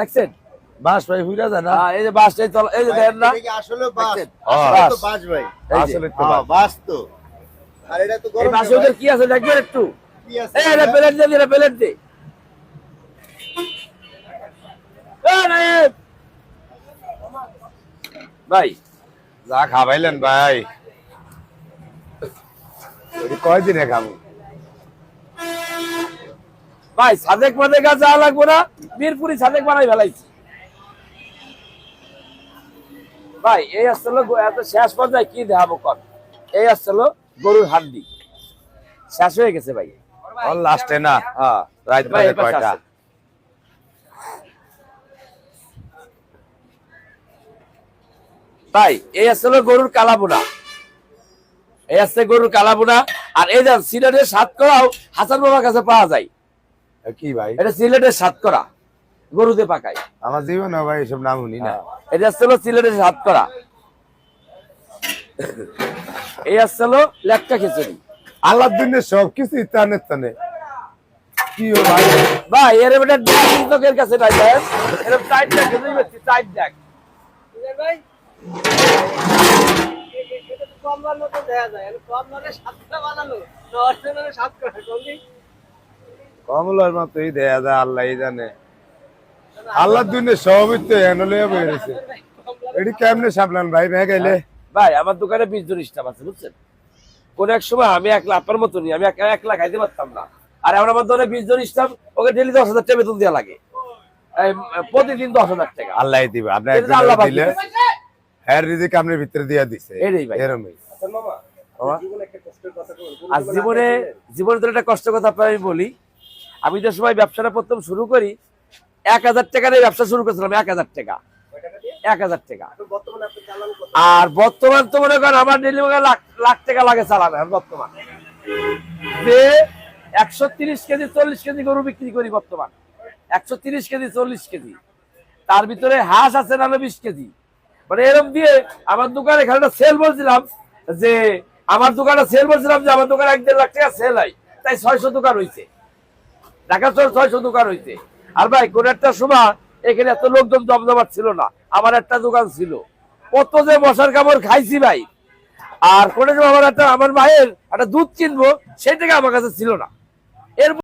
দেখছেন? বাস ভাই হুইরা যায় না? হ্যাঁ, এই যে বাস এই চল- এই যে দেখেন না। এটা কি আসলে বাস? আসলে তো বাস। ভাই। আসলে তো হ্যাঁ, বাস। তো। আর এটা তো এই গরম বাসে ওদের কি আছে? দেখবেন একটু। কি আছে? এই এটা প্লেট দে এটা প্লেট দে ভাই যা খাবাইলেন ভাই। কয়দিনে খাব? ভাই সাদেক মাদেক আর যা লাগবো না মিরপুরি সাদেক বানাই ফেলাইছি। ভাই এই আসছিল এত শেষ পর্যায়ে কি দেখাবো কন? এই আসছিল গরুর হাড্ডি। শেষ হয়ে গেছে ভাই। লাস্টে না? হ্যাঁ। বাজে কয়টা। তাই এই আসলে গরুর কালাবোনা এই আসছে গরুর কালাবোনা আর এই যে সিলেটের সাতকরাও হাসান বাবার কাছে পাওয়া যায়। কি ভাই? এটা সিলেটের সাতকরা গরুতে পাকায়। আমার জীবনে ভাই এসব নাম শুনি না। এটা আসছিল সিলেটের সাতকরা। এই আসছিল লেটকা খিচুড়ি। আল্লাহ দিনে সব কিছু টানে টানে কি ভাই? ভাই এর বেটা দেখ কাছে ভাই এরকম টাইট দেখ টাইট দেখ। ভাই? এটা তো দেখা যায় আর কমলারে সাতটা বানানো নর্থের সাত করা কমলার মতোই দেয়া যায় আল্লাহ জানে। সবই তো বেরিয়েছে এটি কেমনে সামলান ভাই? ভে গেলে? ভাই আমার দোকানে বিশ জন স্টাফ আছে বুঝছেন? কোন এক সময় আমি একলা আপনার মতো নি আমি একা একলা খাইতে পারতাম না। আর এখন আমার দোকানে বিশ জন স্টাফ ওকে ডেলি দশ হাজার টাকা বেতন দেওয়া লাগে। প্রতিদিন দশ হাজার টাকা। আল্লাহ দিবে আপনি আল্লাহ দিলে। হ্যার রিজিক আপনার ভিতরে দিয়া দিছে। এটাই ভাই। এরমই আর জীবনে জীবনে তো একটা কষ্ট কথা আমি বলি। আমি যে সময় ব্যবসাটা প্রথম শুরু করি এক হাজার টাকা দিয়ে ব্যবসা শুরু করেছিলাম এক হাজার টাকা। এক হাজার টাকা। আর বর্তমান তো মনে করেন আমার ডেলি লাখ লাখ টাকা লাগে চালানো এখন বর্তমান। যে একশো তিরিশ কেজি চল্লিশ কেজি গরু বিক্রি করি বর্তমান। একশো তিরিশ কেজি চল্লিশ কেজি। তার ভিতরে হাঁস আছে নাহলে বিশ কেজি। মানে এরকম দিয়ে আমার দোকানে এখানে সেল বলছিলাম যে আমার দোকানে সেল বলছিলাম যে আমার দোকানে এক দেড় লাখ টাকা সেল হয়। তাই ছয়শো দোকান হয়েছে ঢাকা শহর ছয়শো দোকান হয়েছে আর ভাই, কোন একটা সময় এখানে এত লোকজন জমজমাট ছিল না, আমার একটা দোকান ছিল। কত যে মশার কামড় খাইছি ভাই। আর কোন আমার একটা আমার মায়ের একটা দুধ কিনবো সেটাকে আমার কাছে ছিল না। এর